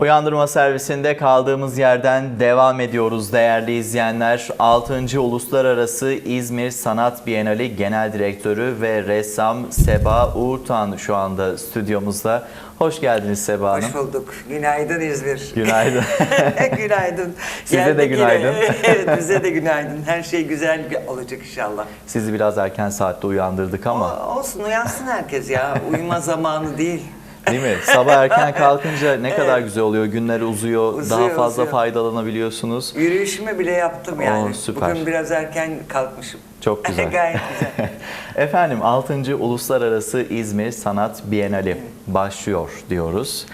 Uyandırma servisinde kaldığımız yerden devam ediyoruz değerli izleyenler. 6. Uluslararası İzmir Sanat Bienali Genel Direktörü ve ressam Seba Uğurtan şu anda stüdyomuzda. Hoş geldiniz Seba Hanım. Hoş bulduk. Günaydın İzmir. Günaydın. günaydın. Size de Geldik yine. günaydın. evet bize de günaydın. Her şey güzel olacak inşallah. Sizi biraz erken saatte uyandırdık ama O- olsun uyansın herkes ya. Uyuma zamanı değil. Değil mi? Sabah erken kalkınca ne kadar güzel oluyor. Günler uzuyor, Uzuyor, daha fazla uzuyor. faydalanabiliyorsunuz. Yürüyüşümü bile yaptım yani. Oo, süper. Bugün biraz erken kalkmışım. Çok güzel. Gayet güzel. Efendim 6. Uluslararası İzmir Sanat Bienali başlıyor diyoruz.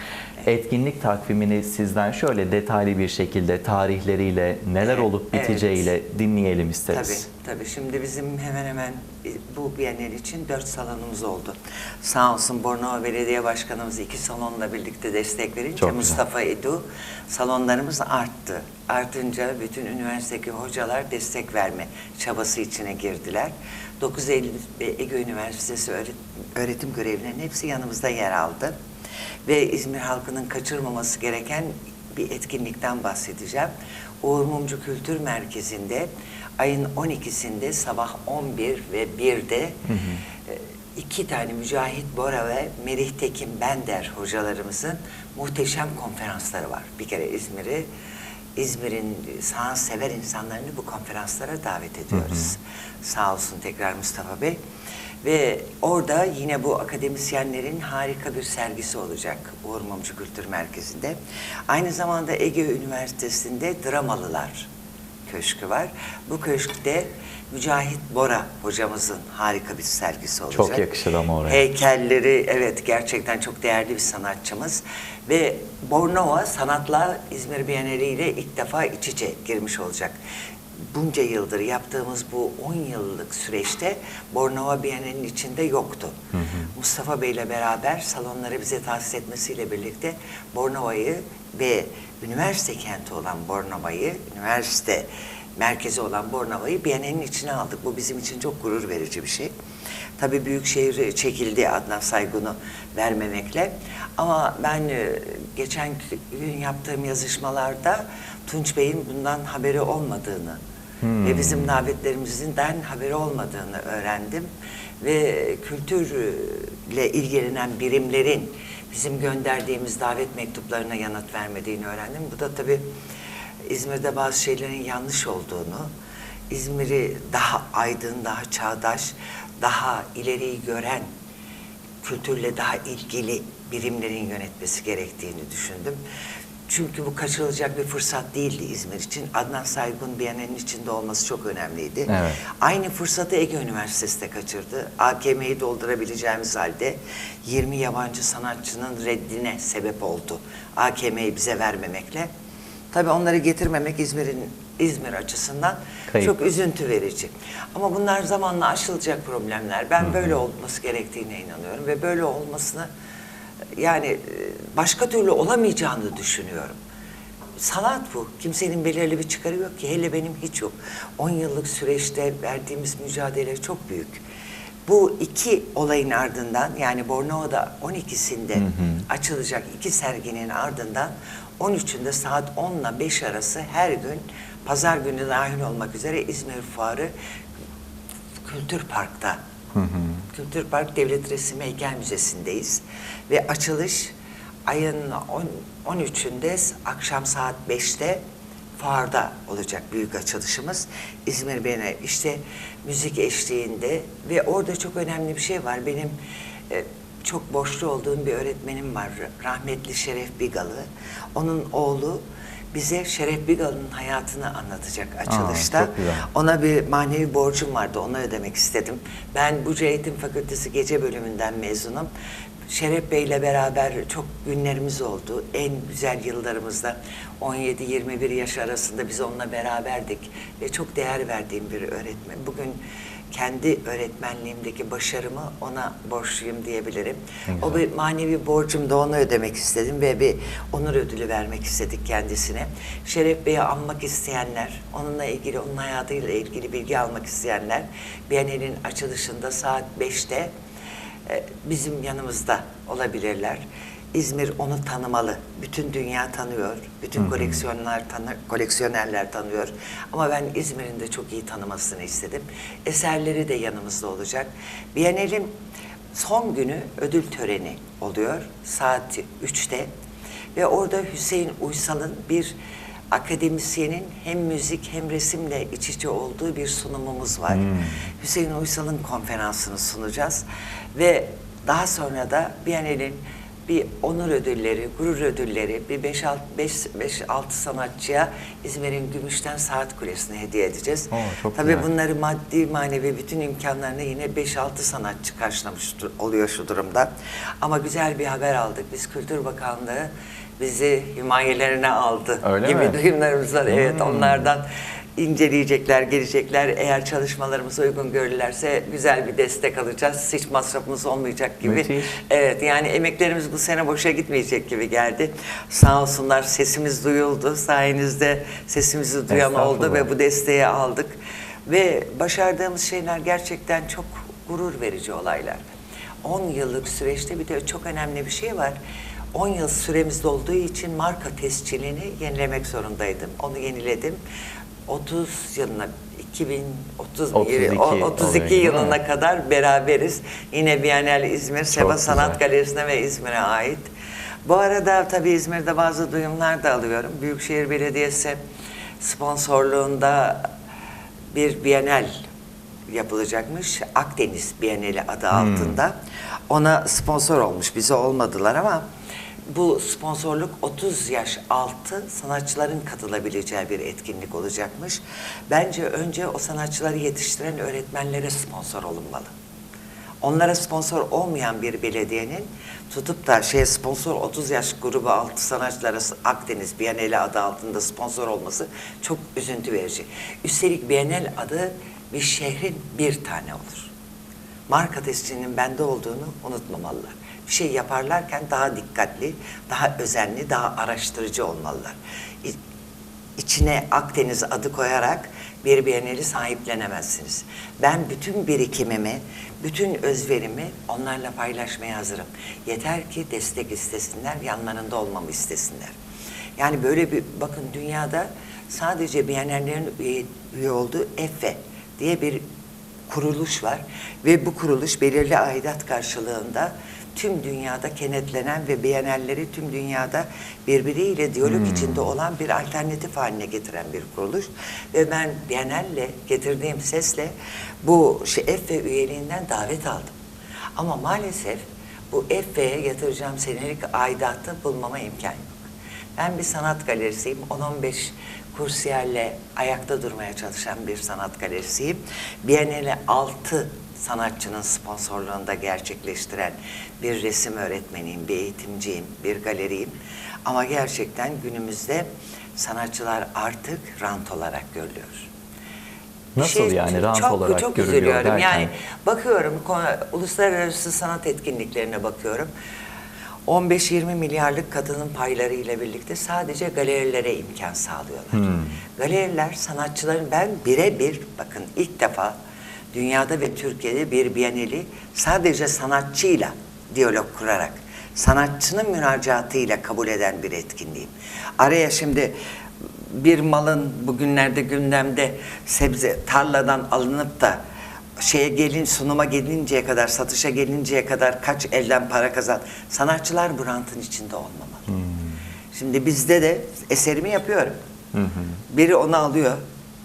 Etkinlik takvimini sizden şöyle detaylı bir şekilde tarihleriyle neler olup Evet. biteceğiyle dinleyelim Tabii, isteriz. tabii. Şimdi bizim hemen hemen bu Biennial için dört salonumuz oldu. Sağ olsun Bornova Belediye Başkanımız iki salonla birlikte destek verince Çok güzel. Mustafa Edu salonlarımız arttı. Artınca bütün üniversitedeki hocalar destek verme çabası içine girdiler. 9 Eylül Ege Üniversitesi öğret- öğretim görevlilerinin hepsi yanımızda yer aldı. Ve İzmir halkının kaçırmaması gereken bir etkinlikten bahsedeceğim. Uğur Mumcu Kültür Merkezi'nde ayın 12'sinde sabah 11 ve 1'de e, iki tane Mücahit Bora ve Merih Tekin Bender hocalarımızın muhteşem konferansları var. Bir kere İzmir'i İzmir'in sanat sever insanlarını bu konferanslara davet ediyoruz. Sağ olsun tekrar Mustafa Bey. Ve orada yine bu akademisyenlerin harika bir sergisi olacak Uğur Mumcu Kültür Merkezi'nde. Aynı zamanda Ege Üniversitesi'nde Dramalılar Köşkü var. Bu köşkte Mücahit Bora hocamızın harika bir sergisi olacak. Çok yakışır ama oraya. Heykelleri evet gerçekten çok değerli bir sanatçımız. Ve Bornova sanatla İzmir Bienali ile ilk defa iç içe girmiş olacak bunca yıldır yaptığımız bu 10 yıllık süreçte Bornova Bienali'nin içinde yoktu. Mustafa Bey ile beraber salonları bize tahsis etmesiyle birlikte Bornova'yı ve üniversite kenti olan Bornova'yı, üniversite merkezi olan Bornova'yı Bienali'nin içine aldık. Bu bizim için çok gurur verici bir şey. Tabii Büyükşehir çekildi Adnan Saygun'u vermemekle. Ama ben e, geçen gün yaptığım yazışmalarda Tunç Bey'in bundan haberi olmadığını ve bizim davetlerimizden haberi olmadığını öğrendim. Ve kültürle ilgilenen birimlerin bizim gönderdiğimiz davet mektuplarına yanıt vermediğini öğrendim. Bu da tabii İzmir'de bazı şeylerin yanlış olduğunu, İzmir'i daha aydın, daha çağdaş, daha ileriyi gören, kültürle daha ilgili birimlerin yönetmesi gerektiğini düşündüm. Çünkü bu kaçırılacak bir fırsat değildi İzmir için. Adnan Saygun Bienalinin içinde olması çok önemliydi. Evet. Aynı fırsatı Ege Üniversitesi de kaçırdı. AKM'yi doldurabileceğimiz halde 20 yabancı sanatçının reddine sebep oldu. AKM'yi bize vermemekle. Tabii onları getirmemek İzmir'in İzmir açısından Kayıp. çok üzüntü verici. Ama bunlar zamanla aşılacak problemler. Ben böyle olması gerektiğine inanıyorum ve böyle olmasını yani e, başka türlü olamayacağını düşünüyorum. Sanat bu. Kimsenin belirli bir çıkarı yok ki. Hele benim hiç yok. 10 yıllık süreçte verdiğimiz mücadele çok büyük. Bu iki olayın ardından yani Bornova'da 12'sinde açılacak iki serginin ardından 13'ünde saat 10 ile 5 arası her gün pazar günü dahil olmak üzere İzmir Fuarı Kültür Park'ta. Kültür Park Devlet Resim Heykel Müzesi'ndeyiz. Ve açılış ayın on- 13'ünde akşam saat 5'te fuarda olacak büyük açılışımız. İzmir Bienali işte müzik eşliğinde ve orada çok önemli bir şey var. Benim e, çok borçlu olduğum bir öğretmenim var. Rahmetli Şeref Bigalı. Onun oğlu bize Şeref Bigalı'nın hayatını anlatacak açılışta. güzel. Ona bir manevi borcum vardı, onu ödemek istedim. Ben Buca Eğitim Fakültesi Gece Bölümünden mezunum. Şeref Bey ile beraber çok günlerimiz oldu. En güzel yıllarımızda 17-21 yaş arasında biz onunla beraberdik. Ve çok değer verdiğim bir öğretmen. Bugün kendi öğretmenliğimdeki başarımı ona borçluyum diyebilirim. O bir manevi borcum da onu ödemek istedim ve bir onur ödülü vermek istedik kendisine. Şeref Bey'i anmak isteyenler, onunla ilgili, onun hayatıyla ilgili bilgi almak isteyenler Biennial'in açılışında saat 5'te e, bizim yanımızda olabilirler. İzmir onu tanımalı. Bütün dünya tanıyor. Bütün koleksiyonlar tanı, koleksiyonerler tanıyor. Ama ben İzmir'in de çok iyi tanımasını istedim. Eserleri de yanımızda olacak. Biennial'in son günü ödül töreni oluyor. Saat 3'te. Ve orada Hüseyin Uysal'ın bir akademisyenin hem müzik hem resimle iç içe olduğu bir sunumumuz var. Hüseyin Uysal'ın konferansını sunacağız. Ve daha sonra da Biennale'in bir onur ödülleri, gurur ödülleri, bir 5-6 sanatçıya İzmir'in Gümüşten Saat Kulesi'ni hediye edeceğiz. Oo, çok Tabii güzel. bunları maddi manevi bütün imkanlarını yine 5-6 sanatçı karşılamış oluyor şu durumda. Ama güzel bir haber aldık. Biz Kültür Bakanlığı bizi himayelerine aldı Öyle gibi mi? duyumlarımız var. Evet Hmm. onlardan inceleyecekler, gelecekler. Eğer çalışmalarımız uygun görürlerse güzel bir destek alacağız. Hiç masrafımız olmayacak gibi. Müthiş. Evet yani emeklerimiz bu sene boşa gitmeyecek gibi geldi. Sağ olsunlar sesimiz duyuldu. Sayenizde sesimizi duyan oldu ve bu desteği aldık. Ve başardığımız şeyler gerçekten çok gurur verici olaylar. 10 yıllık süreçte bir de çok önemli bir şey var. 10 yıl süremiz olduğu için marka tescilini yenilemek zorundaydım. Onu yeniledim. 30 yılına 2030 32 o- 32 oluyor, değil yılına mi? kadar beraberiz. Yine Biennial İzmir güzel. Sanat Galerisi'ne ve İzmir'e ait. Bu arada tabii İzmir'de bazı duyumlar da alıyorum. Büyükşehir Belediyesi sponsorluğunda bir Bienal yapılacakmış. Akdeniz Bienali adı altında. Ona sponsor olmuş. Bize olmadılar ama bu sponsorluk 30 yaş altı sanatçıların katılabileceği bir etkinlik olacakmış. Bence önce o sanatçıları yetiştiren öğretmenlere sponsor olunmalı. Onlara sponsor olmayan bir belediyenin tutup da şey sponsor 30 yaş grubu altı sanatçılara Akdeniz Bienali adı altında sponsor olması çok üzüntü verici. Üstelik Bienal adı bir şehrin bir tane olur. Marka tescilinin bende olduğunu unutmamalılar. Şey yaparlarken daha dikkatli, daha özenli, daha araştırıcı olmalılar. İ- içine Akdeniz adı koyarak bir Biennale'i sahiplenemezsiniz. Ben bütün birikimimi, bütün özverimi onlarla paylaşmaya hazırım. Yeter ki destek istesinler, yanlarında olmamı istesinler. Yani böyle bir, bakın dünyada sadece Biennale'lerin üye, üye olduğu EFE diye bir kuruluş var ve bu kuruluş belirli aidat karşılığında tüm dünyada kenetlenen ve beğenenleri tüm dünyada birbiriyle diyalog içinde olan bir alternatif haline getiren bir kuruluş. Ve ben Biennale getirdiğim sesle bu şey, EFE üyeliğinden davet aldım. Ama maalesef bu EFE'ye yatıracağım senelik aidatı bulmama imkan yok. Ben bir sanat galerisiyim. 10-15 kursiyerle ayakta durmaya çalışan bir sanat galerisiyim. Biennale 6 sanatçının sponsorluğunda gerçekleştiren bir resim öğretmeniyim, bir eğitimciyim, bir galeriyim. Ama gerçekten günümüzde sanatçılar artık rant olarak görülüyor. Nasıl yani rant çok, olarak çok görülüyor üzülüyorum. derken? Yani bakıyorum uluslararası sanat etkinliklerine bakıyorum. 15-20 milyarlık kadının payları ile birlikte sadece galerilere imkan sağlıyorlar. Hmm. Galeriler sanatçıların ben birebir bakın ilk defa dünyada ve Türkiye'de bir bienali sadece sanatçıyla diyalog kurarak sanatçının müracaatıyla kabul eden bir etkinliğim. Araya şimdi bir malın bugünlerde gündemde sebze tarladan alınıp da şeye gelin sunuma gelinceye kadar satışa gelinceye kadar kaç elden para kazan sanatçılar bu rantın içinde olmamalı. Şimdi bizde de eserimi yapıyorum. Biri onu alıyor.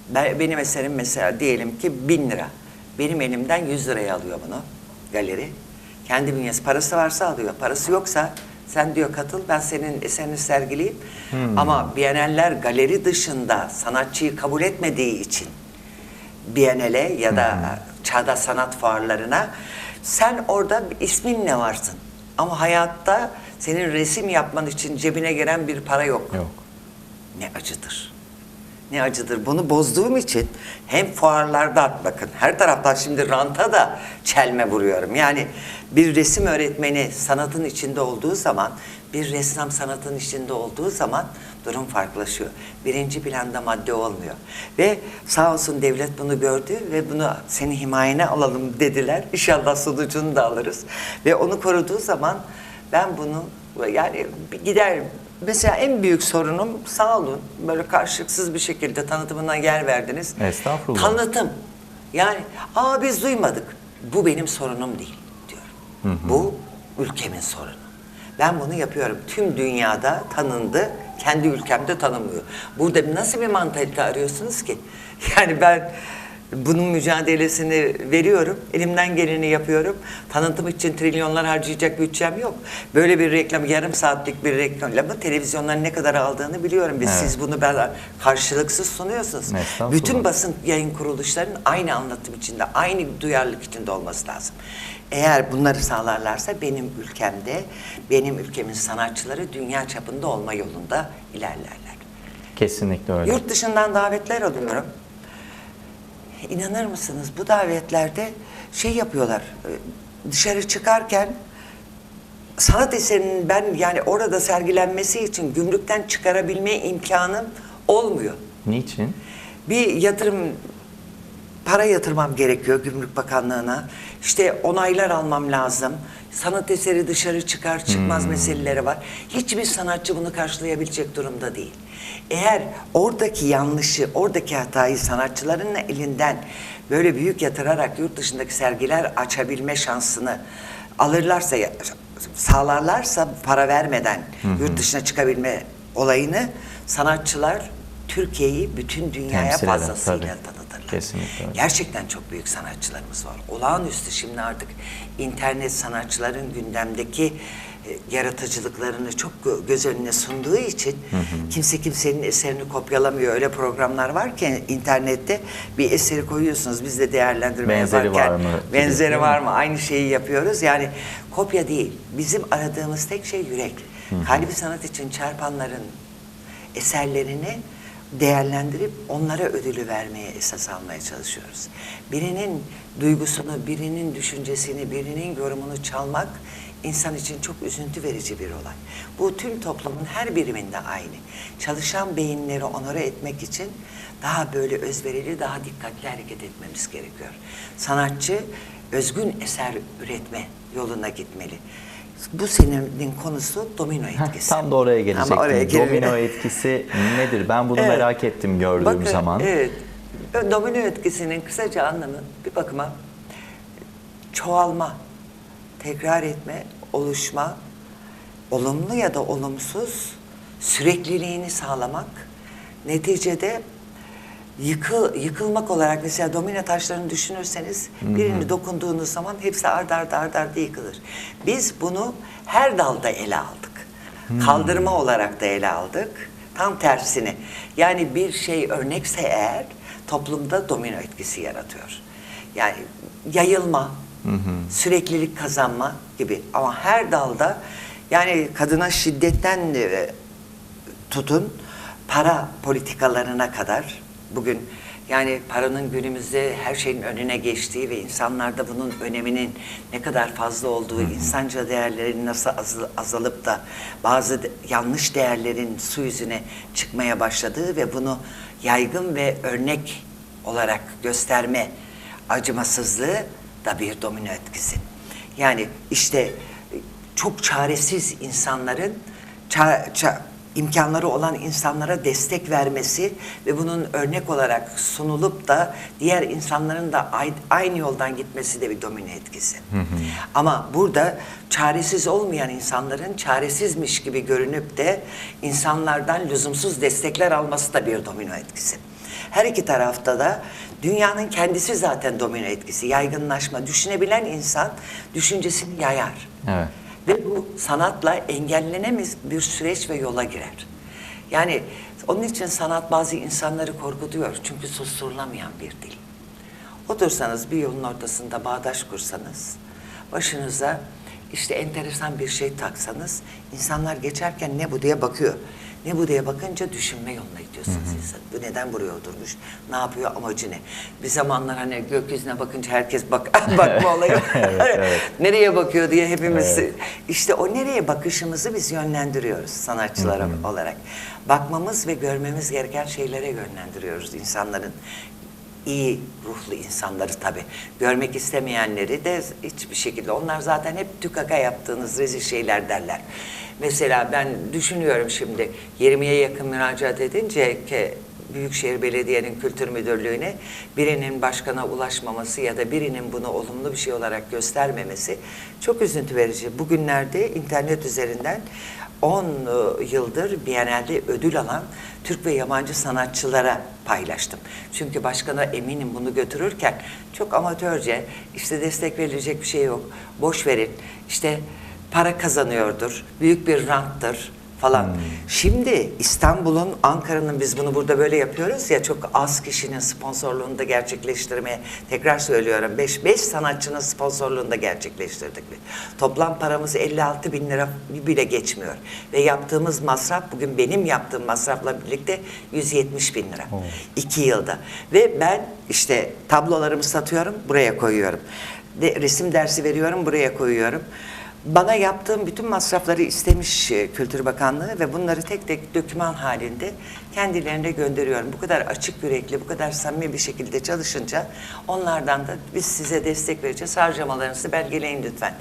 Ben, benim eserim mesela diyelim ki bin lira. Benim elimden 100 liraya alıyor bunu galeri. Kendi bünyesi parası varsa alıyor. Parası yoksa sen diyor katıl ben senin eserini sergileyeyim. Ama Biennaller galeri dışında sanatçıyı kabul etmediği için Biennale ya da çağdaş sanat fuarlarına sen orada isminle varsın. Ama hayatta senin resim yapman için cebine giren bir para yok. Yok. Ne acıdır. Ne acıdır. Bunu bozduğum için hem fuarlarda bakın her taraftan şimdi ranta da çelme vuruyorum. Yani bir resim öğretmeni sanatın içinde olduğu zaman, bir ressam sanatın içinde olduğu zaman durum farklılaşıyor. Birinci planda madde olmuyor. Ve sağ olsun devlet bunu gördü ve bunu senin himayene alalım dediler. İnşallah sonucunu da alırız. Ve onu koruduğu zaman ben bunu yani gider mesela en büyük sorunum sağ olun böyle karşılıksız bir şekilde tanıtımına yer verdiniz. Estağfurullah. Tanıtım. Yani aa biz duymadık. Bu benim sorunum değil diyorum. Bu ülkemin sorunu. Ben bunu yapıyorum. Tüm dünyada tanındı. Kendi ülkemde tanınmıyor. Burada nasıl bir mantalite arıyorsunuz ki? Yani ben bunun mücadelesini veriyorum. Elimden geleni yapıyorum. Tanıtım için trilyonlar harcayacak bütçem yok. Böyle bir reklam, yarım saatlik bir reklamı televizyonların ne kadar aldığını biliyorum. Biz Evet. siz bunu ben karşılıksız sunuyorsunuz. Bütün basın yayın kuruluşlarının aynı anlatım içinde, aynı duyarlılık içinde olması lazım. Eğer bunları sağlarlarsa benim ülkemde, benim ülkemin sanatçıları dünya çapında olma yolunda ilerlerler. Kesinlikle öyle. Yurt dışından davetler alıyorum. İnanır mısınız bu davetlerde şey yapıyorlar. e, Dışarı çıkarken sanat eserinin ben yani orada sergilenmesi için gümrükten çıkarabilme imkanım olmuyor. Niçin? Bir yatırım para yatırmam gerekiyor Gümrük Bakanlığı'na. İşte onaylar almam lazım. Sanat eseri dışarı çıkar çıkmaz meseleleri var. Hiçbir sanatçı bunu karşılayabilecek durumda değil. Eğer oradaki yanlışı, oradaki hatayı sanatçıların elinden böyle büyük yatırarak yurt dışındaki sergiler açabilme şansını alırlarsa, sağlarlarsa para vermeden yurt dışına çıkabilme olayını sanatçılar Türkiye'yi bütün dünyaya Temsil fazlasıyla tabii. tanıtırlar. Kesinlikle öyle. Gerçekten çok büyük sanatçılarımız var. Olağanüstü şimdi artık internet sanatçıların gündemdeki e, yaratıcılıklarını çok gö- göz önüne sunduğu için kimse kimsenin eserini kopyalamıyor. Öyle programlar var ki internette bir eseri koyuyorsunuz. Biz de değerlendirme Benzeri yaparken var mı gibi, benzeri değil var mı? Aynı şeyi yapıyoruz. Yani kopya değil. Bizim aradığımız tek şey yürek. Kalbi sanat için çarpanların eserlerini değerlendirip onlara ödülü vermeye esas almaya çalışıyoruz. Birinin duygusunu, birinin düşüncesini, birinin yorumunu çalmak insan için çok üzüntü verici bir olay. Bu tüm toplumun her biriminde aynı. Çalışan beyinleri onore etmek için daha böyle özverili, daha dikkatli hareket etmemiz gerekiyor. Sanatçı özgün eser üretme yoluna gitmeli. Bu senenin konusu domino Heh, etkisi. Tam da oraya gelecektim. Ama oraya girelim. Domino etkisi nedir? Ben bunu Evet. merak ettim gördüğüm Bakın, zaman. Evet. Domino etkisinin kısaca anlamı bir bakıma çoğalma, tekrar etme, oluşma, olumlu ya da olumsuz sürekliliğini sağlamak, neticede yıkıl, yıkılmak olarak mesela domino taşlarını düşünürseniz birini dokunduğunuz zaman hepsi ard arda ard arda yıkılır. Biz bunu her dalda ele aldık. Kaldırma olarak da ele aldık. Tam tersini. Yani bir şey örnekse eğer toplumda domino etkisi yaratıyor. Yani yayılma, süreklilik kazanma gibi. Ama her dalda yani kadına şiddetten e, tutun para politikalarına kadar bugün yani paranın günümüzde her şeyin önüne geçtiği ve insanlarda bunun öneminin ne kadar fazla olduğu, insanca değerlerin nasıl azı- azalıp da bazı de- yanlış değerlerin su yüzüne çıkmaya başladığı ve bunu yaygın ve örnek olarak gösterme acımasızlığı da bir domino etkisi. Yani işte çok çaresiz insanların ça- ça- imkanları olan insanlara destek vermesi ve bunun örnek olarak sunulup da diğer insanların da ay- aynı yoldan gitmesi de bir domino etkisi. Ama burada çaresiz olmayan insanların çaresizmiş gibi görünüp de insanlardan lüzumsuz destekler alması da bir domino etkisi. Her iki tarafta da dünyanın kendisi zaten domino etkisi, yaygınlaşma. Düşünebilen insan düşüncesini yayar. Evet. Ve bu sanatla engellenemez bir süreç ve yola girer. Yani onun için sanat bazı insanları korkutuyor. Çünkü susturulamayan bir dil. Otursanız bir yolun ortasında bağdaş kursanız, başınıza işte enteresan bir şey taksanız, insanlar geçerken ne bu diye bakıyor. Ne bu diye bakınca düşünme yoluna gidiyorsunuz insan. Bu neden buraya oturmuş? Ne yapıyor? Amacı ne? Bir zamanlar hani gökyüzüne bakınca herkes bak bakma olayı. evet. nereye bakıyor diye hepimiz işte o nereye bakışımızı biz yönlendiriyoruz sanatçılar olarak. Bakmamız ve görmemiz gereken şeylere yönlendiriyoruz insanların iyi ruhlu insanları tabii. Görmek istemeyenleri de hiçbir şekilde onlar zaten hep tükaka yaptığınız rezil şeyler derler. Mesela ben düşünüyorum şimdi 20'ye yakın müracaat edince ki Büyükşehir Belediye'nin kültür müdürlüğüne birinin başkana ulaşmaması ya da birinin bunu olumlu bir şey olarak göstermemesi çok üzüntü verici. Bugünlerde internet üzerinden 10 yıldır Biennale'de ödül alan Türk ve yabancı sanatçılara paylaştım. Çünkü başkana eminim bunu götürürken çok amatörce işte destek verilecek bir şey yok. Boş verin. İşte para kazanıyordur. Büyük bir ranttır falan. Şimdi İstanbul'un, Ankara'nın biz bunu burada böyle yapıyoruz ya çok az kişinin sponsorluğunu da gerçekleştirmeye tekrar söylüyorum 5 5 sanatçının sponsorluğunu da gerçekleştirdik. Toplam paramız 56 bin lira bile geçmiyor. Ve yaptığımız masraf bugün benim yaptığım masrafla birlikte 170 bin lira. 2 yılda. Ve ben işte tablolarımı satıyorum buraya koyuyorum. De, resim dersi veriyorum buraya koyuyorum. Bana yaptığım bütün masrafları istemiş e, Kültür Bakanlığı ve bunları tek tek doküman halinde kendilerine gönderiyorum. Bu kadar açık yürekli, bu kadar samimi bir şekilde çalışınca onlardan da biz size destek vereceğiz, harcamalarınızı belgeleyin lütfen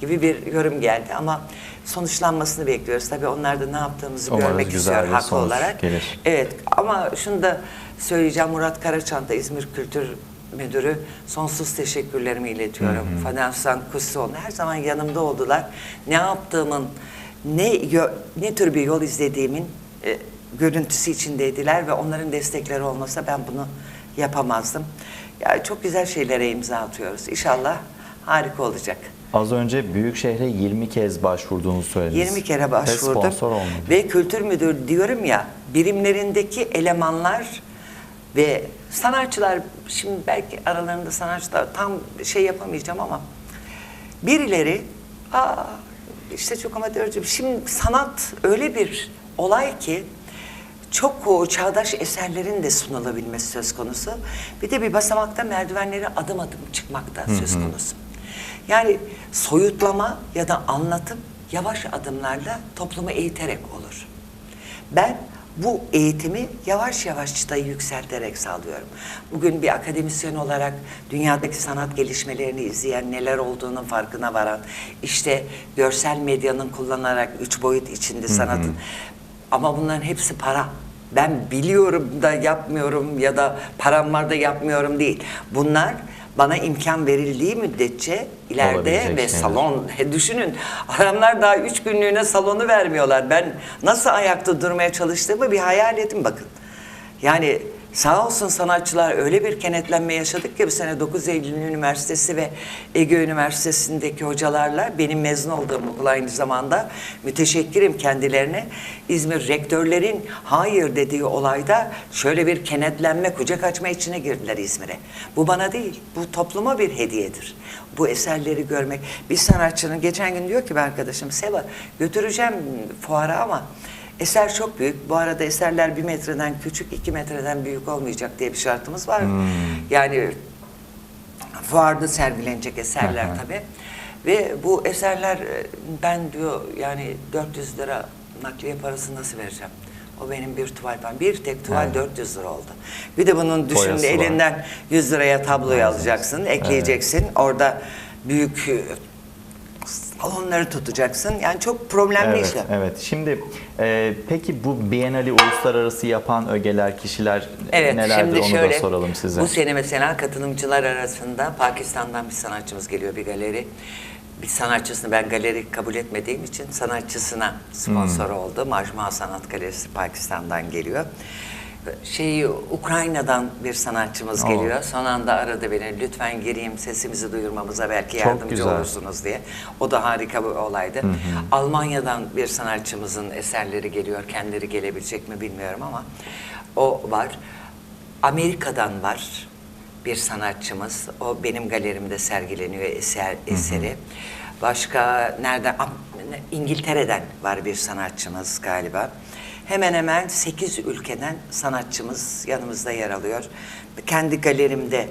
gibi bir yorum geldi. Ama sonuçlanmasını bekliyoruz. Tabii onlar da ne yaptığımızı Umarız görmek istiyor haklı olarak. gelir. Evet ama şunu da söyleyeceğim Murat Karaçanta İzmir Kültür Müdürü sonsuz teşekkürlerimi iletiyorum. Fadan Sankusoğlu her zaman yanımda oldular. Ne yaptığımın, ne ne tür bir yol izlediğimin e, görüntüsü içindeydiler ve onların destekleri olmasa ben bunu yapamazdım. Yani çok güzel şeylere imza atıyoruz. İnşallah harika olacak. Az önce Büyükşehir'e 20 kez başvurduğunuzu söylediniz. 20 kere Ve başvurdum. sponsor olmadı. Ve kültür müdür diyorum ya birimlerindeki elemanlar ve sanatçılar şimdi belki aralarında sanatçılar tam şey yapamayacağım ama birileri aa işte çok amatörce şimdi sanat öyle bir olay ki çok o çağdaş eserlerin de sunulabilmesi söz konusu. Bir de bir basamakta merdivenleri adım adım çıkmakta söz konusu. Yani soyutlama ya da anlatım yavaş adımlarla toplumu eğiterek olur. Ben bu eğitimi yavaş yavaş çıtayı yükselterek sağlıyorum. Bugün bir akademisyen olarak dünyadaki sanat gelişmelerini izleyen, neler olduğunun farkına varan, işte görsel medyanın kullanarak üç boyut içinde sanatın ama bunların hepsi para. Ben biliyorum da yapmıyorum ya da param var da yapmıyorum değil. Bunlar bana imkan verildiği müddetçe ileride Olabilecek ve şeyler. salon düşünün adamlar daha üç günlüğüne salonu vermiyorlar. Ben nasıl ayakta durmaya çalıştığımı bir hayal edin bakın. Yani sağ olsun sanatçılar öyle bir kenetlenme yaşadık ki bu sene 9 Eylül Üniversitesi ve Ege Üniversitesi'ndeki hocalarla benim mezun olduğum okul aynı zamanda müteşekkirim kendilerine. İzmir rektörlerin hayır dediği olayda şöyle bir kenetlenme, kucak açma içine girdiler İzmir'e. Bu bana değil, bu topluma bir hediyedir. Bu eserleri görmek. Bir sanatçının geçen gün diyor ki bir arkadaşım Seva götüreceğim fuara ama Eser çok büyük. Bu arada eserler bir metreden küçük, iki metreden büyük olmayacak diye bir şartımız var. Yani fuarda sergilenecek eserler tabii. Ve bu eserler e, ben diyor yani 400 lira nakliye parası nasıl vereceğim? O benim bir tuval falan. Bir tek tuval Evet. 400 lira oldu. Bir de bunun düşün elinden 100 liraya tabloyu Evet. alacaksın, ekleyeceksin. Orada büyük salonları tutacaksın. Yani çok problemli Evet, işler. evet. Şimdi e, peki bu Biennale uluslararası yapan ögeler, kişiler Evet, nelerdir şimdi onu şöyle, da soralım size. Bu sene mesela katılımcılar arasında Pakistan'dan bir sanatçımız geliyor bir galeri. Bir sanatçısını ben galeri kabul etmediğim için sanatçısına sponsor Hmm. oldu. Majmua Sanat Galerisi Pakistan'dan geliyor. Şey Ukrayna'dan bir sanatçımız Oo. geliyor. Son anda aradı beni. Lütfen gireyim sesimizi duyurmamıza belki Çok yardımcı güzel. olursunuz diye. O da harika bir olaydı. Almanya'dan bir sanatçımızın eserleri geliyor. Kendileri gelebilecek mi bilmiyorum ama o var. Amerika'dan var bir sanatçımız. O benim galerimde sergileniyor eser, eseri. Başka nereden? İngiltere'den var bir sanatçımız galiba. Hemen hemen 8 ülkeden sanatçımız yanımızda yer alıyor. Kendi galerimde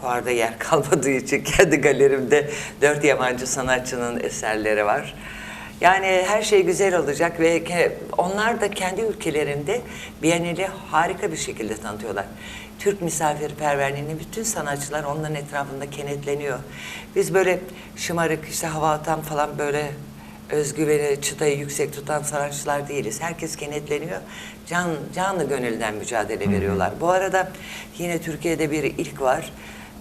fuarda yer kalmadığı için kendi galerimde dört yabancı sanatçının eserleri var. Yani her şey güzel olacak ve onlar da kendi ülkelerinde Biennale'i harika bir şekilde tanıtıyorlar. Türk misafirperverliğini bütün sanatçılar onların etrafında kenetleniyor. Biz böyle şımarık işte hava atan falan böyle özgüveni, çıtayı yüksek tutan sanatçılar değiliz. Herkes kenetleniyor. Can, canlı gönülden mücadele veriyorlar. Bu arada yine Türkiye'de bir ilk var.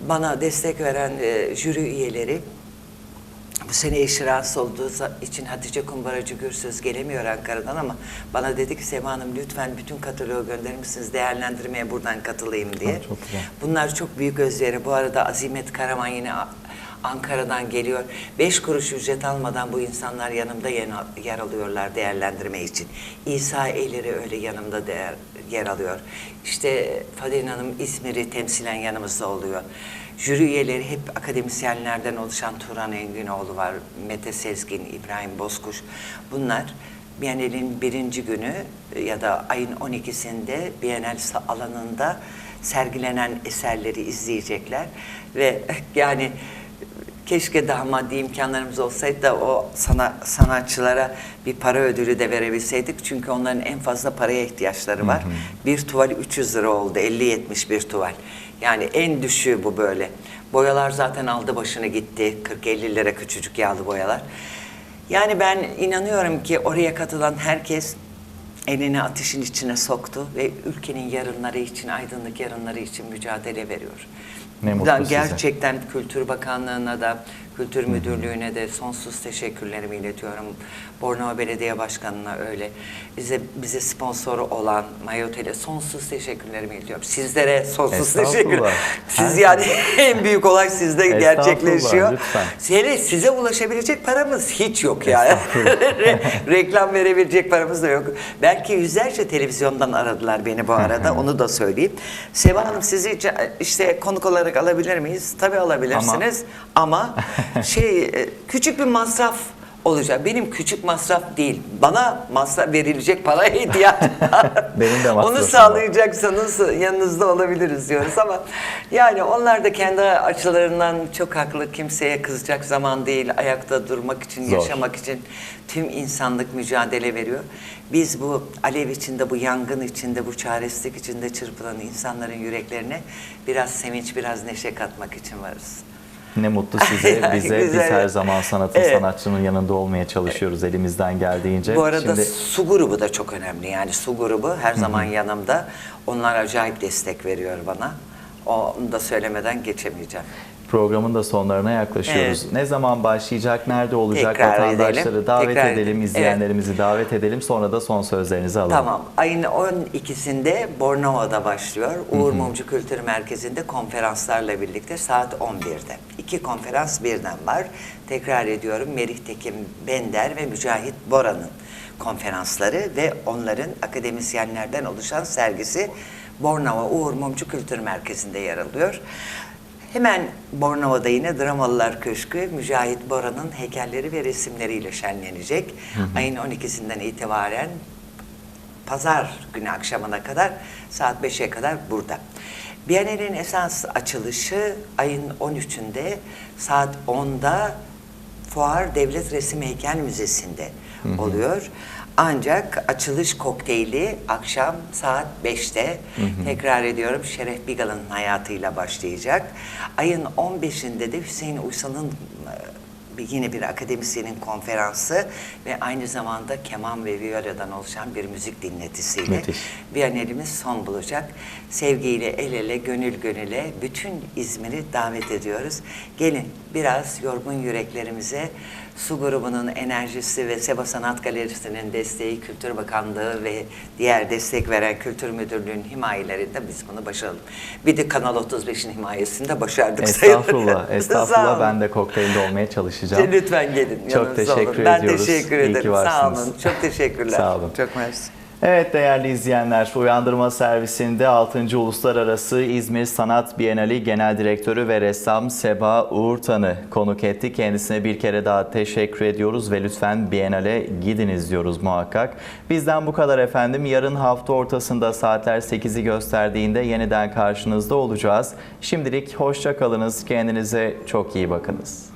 Bana destek veren e, jüri üyeleri bu sene eşi rahatsız olduğu için Hatice Kumbaracı Gürsüz gelemiyor Ankara'dan ama bana dedi ki Sema Hanım lütfen bütün kataloğu gönderir misiniz değerlendirmeye buradan katılayım diye. Ha, çok güzel. Bunlar çok büyük özveri. Bu arada Azimet Karaman yine Ankara'dan geliyor. Beş kuruş ücret almadan bu insanlar yanımda yer alıyorlar değerlendirme için. İsa Eğleri öyle yanımda değer, yer alıyor. İşte Fadil Hanım İzmir'i temsilen yanımızda oluyor. Jüri üyeleri hep akademisyenlerden oluşan Turan Enginoğlu var, Mete Sezgin, İbrahim Bozkuş. Bunlar Biennial'in birinci günü ya da ayın 12'sinde Biennial alanında sergilenen eserleri izleyecekler ve yani keşke daha maddi imkanlarımız olsaydı da o sana, sanatçılara bir para ödülü de verebilseydik. Çünkü onların en fazla paraya ihtiyaçları var. Bir tuval 300 lira oldu. 50-70 bir tuval. Yani en düşüğü bu böyle. Boyalar zaten aldı başını gitti. 40-50 lira küçücük yağlı boyalar. Yani ben inanıyorum ki oraya katılan herkes elini ateşin içine soktu ve ülkenin yarınları için, aydınlık yarınları için mücadele veriyor. Ne mutlu size. gerçekten Kültür Bakanlığı'na da, Kültür Müdürlüğü'ne de sonsuz teşekkürlerimi iletiyorum. Bornova Belediye Başkanı'na öyle. Bize bize sponsoru olan Mayotel'e sonsuz teşekkürlerimi iletiyorum. Sizlere sonsuz teşekkür. Siz Her- yani en büyük olay sizde gerçekleşiyor. lütfen. Hele size ulaşabilecek paramız hiç yok ya. Re- Reklam verebilecek paramız da yok. Belki yüzlerce televizyondan aradılar beni bu arada. onu da söyleyeyim. Seva Hanım sizi işte konuk olarak alabilir miyiz? Tabii alabilirsiniz. Ama, şey e, küçük bir masraf olacak. Benim küçük masraf değil. Bana masraf verilecek paraya ihtiyaç var. Benim de masrafım Onu sağlayacaksanız yanınızda olabiliriz diyoruz ama yani onlar da kendi açılarından çok haklı. Kimseye kızacak zaman değil. Ayakta durmak için, Zor. yaşamak için tüm insanlık mücadele veriyor. Biz bu alev içinde, bu yangın içinde, bu çaresizlik içinde çırpılan insanların yüreklerine biraz sevinç, biraz neşe katmak için varız. Ne mutlu size, bize. Biz her zaman sanatın, Evet. sanatçının yanında olmaya çalışıyoruz elimizden geldiğince. Bu arada Şimdi su grubu da çok önemli. Yani su grubu her zaman yanımda. Onlar acayip destek veriyor bana. Onu da söylemeden geçemeyeceğim. Programın da sonlarına yaklaşıyoruz. Evet. Ne zaman başlayacak, nerede olacak Tekrar vatandaşları edelim, davet tekrar edelim, edelim. izleyenlerimizi davet edelim. Sonra da son sözlerinizi alalım. Tamam. Ayın 12'sinde Bornova'da başlıyor. Uğur Mumcu Kültür Merkezi'nde konferanslarla birlikte saat 11'de. İki konferans birden var. Tekrar ediyorum Merih Tekin Bender ve Mücahit Bora'nın konferansları ve onların akademisyenlerden oluşan sergisi Bornova Uğur Mumcu Kültür Merkezi'nde yer alıyor. Hemen Bornova'da yine Dramalılar Köşkü Mücahit Bora'nın heykelleri ve resimleriyle şenlenecek. Ayın 12'sinden itibaren pazar günü akşamına kadar saat 5'e kadar burada. Biennial'in esas açılışı ayın 13'ünde saat 10'da Fuar Devlet Resim Heykel Müzesi'nde oluyor. Ancak açılış kokteyli akşam saat 5'te tekrar ediyorum Şeref Bigal'ın hayatıyla başlayacak. Ayın 15'inde de Hüseyin Uysal'ın e, yine bir akademisyenin konferansı ve aynı zamanda keman ve viyoladan oluşan bir müzik dinletisiyle Müthiş. Bienalimiz son bulacak. Sevgiyle el ele, gönül gönüle bütün İzmir'i davet ediyoruz. Gelin biraz yorgun yüreklerimize Su grubunun enerjisi ve Seba Sanat Galerisi'nin desteği, Kültür Bakanlığı ve diğer destek veren Kültür Müdürlüğü'nün himayelerinde biz bunu başaralım. Bir de Kanal 35'in himayesinde başardık Estağfurullah, estağfurullah. Ben de kokteylde olmaya çalışacağım. Lütfen gelin. Çok teşekkür olun. Ben ediyoruz. teşekkür İyi ki ederim. Sağ olun. Çok teşekkürler. Sağ olun. Çok mersi. Evet değerli izleyenler, Uyandırma Servisinde 6. Uluslararası İzmir Sanat Bienali Genel Direktörü ve ressam Seba Uğurtan'ı konuk etti. Kendisine bir kere daha teşekkür ediyoruz ve lütfen Bienale gidiniz diyoruz muhakkak. Bizden bu kadar efendim. Yarın hafta ortasında saatler 8'i gösterdiğinde yeniden karşınızda olacağız. Şimdilik hoşça kalınız. Kendinize çok iyi bakınız.